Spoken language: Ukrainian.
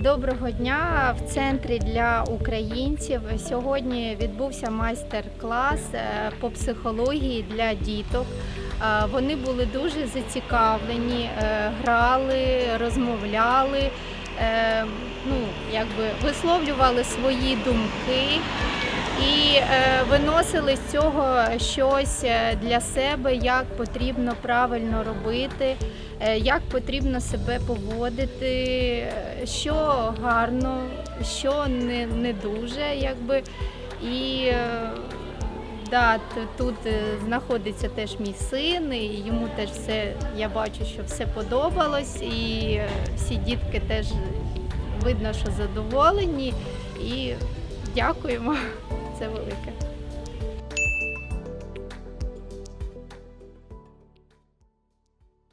Доброго дня в центрі для українців. Сьогодні відбувся майстер-клас е, по психології для діток. Е, Вони були дуже зацікавлені, е, грали, розмовляли, ну, якби висловлювали свої думки виносили з цього щось е, для себе, як потрібно правильно робити, е, як потрібно себе поводити, е, що гарно, що не, не дуже, якби. І е, да, тут е, знаходиться теж мій син, і йому теж все, я бачу, що все подобалось, і е, всі дітки теж видно, що задоволені. І дякуємо. Це велике.